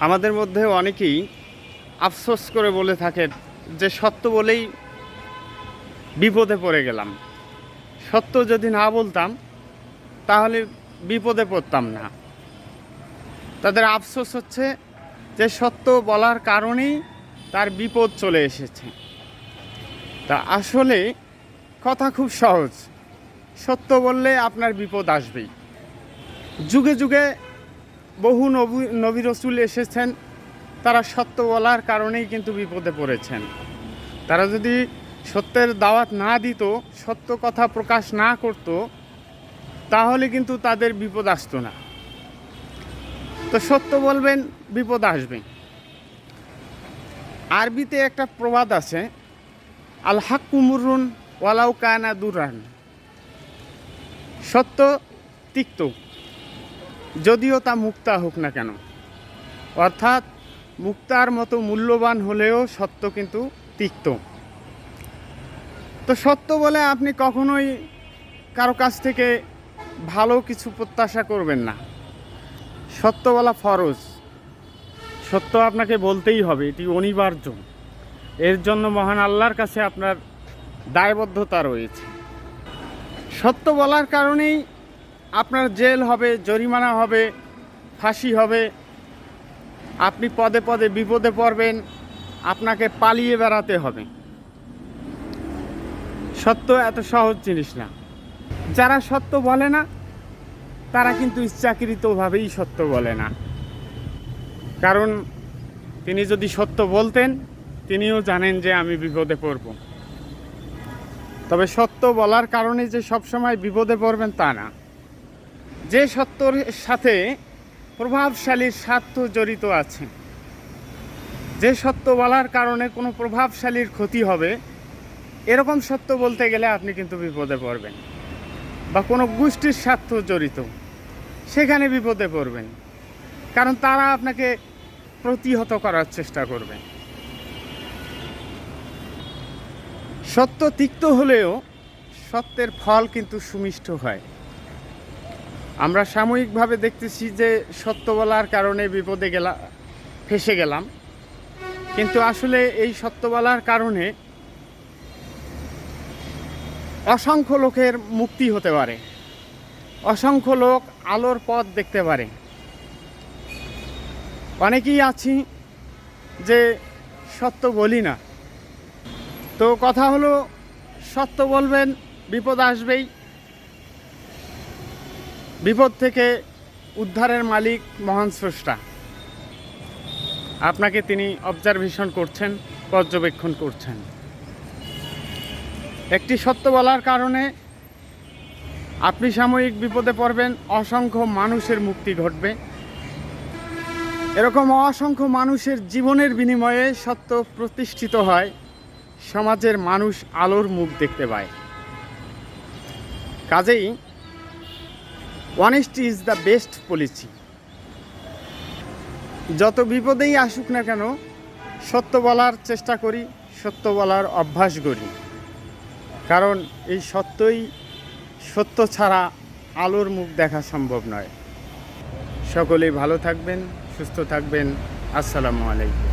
আমাদের মধ্যে অনেকেই আফসোস করে বলে থাকেন যে সত্য বলেই বিপদে পড়ে গেলাম। সত্য যদি না বলতাম, তাহলে বিপদে পড়তাম না। তাদের আফসোস হচ্ছে যে সত্য বলার কারণেই তার বিপদ চলে এসেছে। তা আসলে কথা খুব সহজ। সত্য বললে আপনার বিপদ আসবেই। যুগে যুগে বহু নবী নবী রসুল এসেছেন, তারা সত্য বলার কারণেই কিন্তু বিপদে পড়েছেন। তারা যদি সত্যের দাওয়াত না দিত, সত্য কথা প্রকাশ না করত, তাহলে কিন্তু তাদের বিপদ আসতো না। তো সত্য বলবেন, বিপদ আসবে। আরবিতে একটা প্রবাদ আছে, আল হাক্কুমুরুন ওয়ালাউ কানা দুরান সত্য তিক্ত। যদিও তা মুক্তা হোক না কেন। অর্থাৎ মুক্তার মতো মূল্যবান হলেও সত্য কিন্তু তিক্ত। তো সত্য বলে আপনি কখনোই কারও কাছ থেকে ভালো কিছু প্রত্যাশা করবেন না। সত্য বলা ফরজ। সত্য আপনাকে বলতেই হবে, এটি অনিবার্য। এর জন্য মহান আল্লাহর কাছে আপনার দায়বদ্ধতা রয়েছে। সত্য বলার কারণেই আপনার জেল হবে, জরিমানা হবে, ফাঁসি হবে। আপনি পদে পদে বিপদে পড়বেন, আপনাকে পালিয়ে বেড়াতে হবে। সত্য এত সহজ জিনিস না। যারা সত্য বলে না, তারা কিন্তু ইচ্ছাকৃতভাবেই সত্য বলে না। কারণ তিনি যদি সত্য বলতেন, তিনিও জানেন যে আমি বিপদে পড়ব। তবে সত্য বলার কারণে যে সবসময় বিপদে পড়বেন তা না। যে সত্যর সাথে প্রভাবশালীর স্বার্থ জড়িত আছে। যে সত্য বলার কারণে কোনো প্রভাবশালীর ক্ষতি হবে, এরকম সত্য বলতে গেলে আপনি কিন্তু বিপদে পড়বেন বা কোনো গোষ্ঠীর স্বার্থ জড়িত, সেখানে বিপদে পড়বেন। কারণ তারা আপনাকে প্রতিহত করার চেষ্টা করবে। সত্য তিক্ত হলেও সত্যের ফল কিন্তু সুমিষ্ট হয়। আমরা সাময়িকভাবে দেখতেছি যে সত্য বলার কারণে বিপদে গেলা, ফেসে গেলাম। কিন্তু আসলে এই সত্য বলার কারণে অসংখ্য লোকের মুক্তি হতে পারে। অসংখ্য লোক আলোর পথ দেখতে পারে। অনেকেই আছি যে সত্য বলি না। তো কথা হলো, সত্য বলবেন, বিপদ আসবেই। বিপদ থেকে উদ্ধারের মালিক মহান স্রষ্টা। আপনাকে তিনি অবজারভেশন করছেন, পর্যবেক্ষণ করছেন। একটি সত্য বলার কারণে আপনি সাময়িক বিপদে পড়বেন, অসংখ্য মানুষের মুক্তি ঘটবে। এরকম অসংখ্য মানুষের জীবনের বিনিময়ে সত্য প্রতিষ্ঠিত হয়, সমাজের মানুষ আলোর মুখ দেখতে পায়। কাজেই honesty is the best policy যত বিপদেই আসুক না কেন, সত্য বলার চেষ্টা করি, সত্য বলার অভ্যাস করি কারণ এই সত্যই সত্য ছাড়া আলোর মুখ দেখা সম্ভব নয়। সকলেই ভালো থাকবেন, সুস্থ থাকবেন। আসসালামু আলাইকুম।